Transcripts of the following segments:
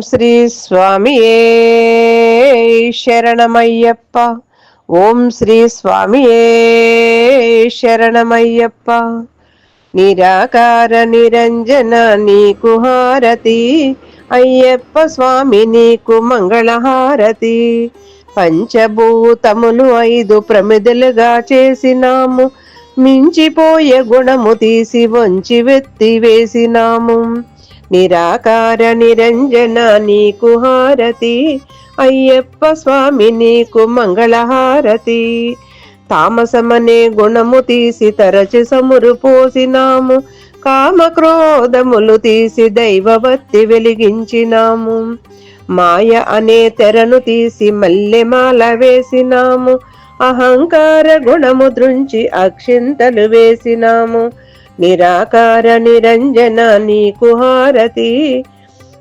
శ్రీ స్వామియే శరణమయ్యప్ప. ఓం శ్రీ స్వామియే శరణమయ్యప్ప. నిరాకార నిరంజన నీకు హారతి. అయ్యప్ప స్వామి నీకు మంగళహారతి. పంచభూతములు ఐదు ప్రమిదలుగా చేసినాము. మించిపోయే గుణము తీసి వంచి వెత్తి వేసినాము. నిరాకార నిరంజన నీకు హారతి. అయ్యప్ప స్వామి నీకు మంగళహారతి. తామసమనే గుణము తీసి తరచి సమురు పోసినాము. కామ క్రోధములు తీసి దైవవత్తి వెలిగించినాము. మాయ అనే తెరను తీసి మల్లెమాల వేసినాము. అహంకార గుణము దృంచి అక్షింతలు వేసినాము. నిరాకార నిరంజన నీకు హారతి.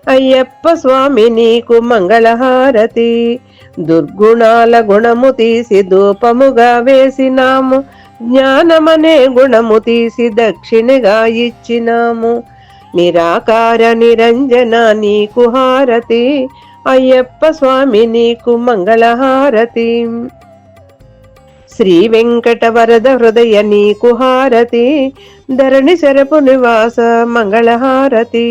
అయ్యప్ప స్వామి నీకు మంగళహారతి. దుర్గుణాల గుణము తీసి ధూపముగా వేసినాము. జ్ఞానమనే గుణము తీసి దక్షిణగా ఇచ్చినాము. నిరాకార నిరంజన నీకు హారతి. అయ్యప్ప స్వామి నీకు మంగళహారతి. శ్రీ వెంకట వరద హృదయ నీకు హారతి ధరణి శరపు నివాస మంగళహారతి.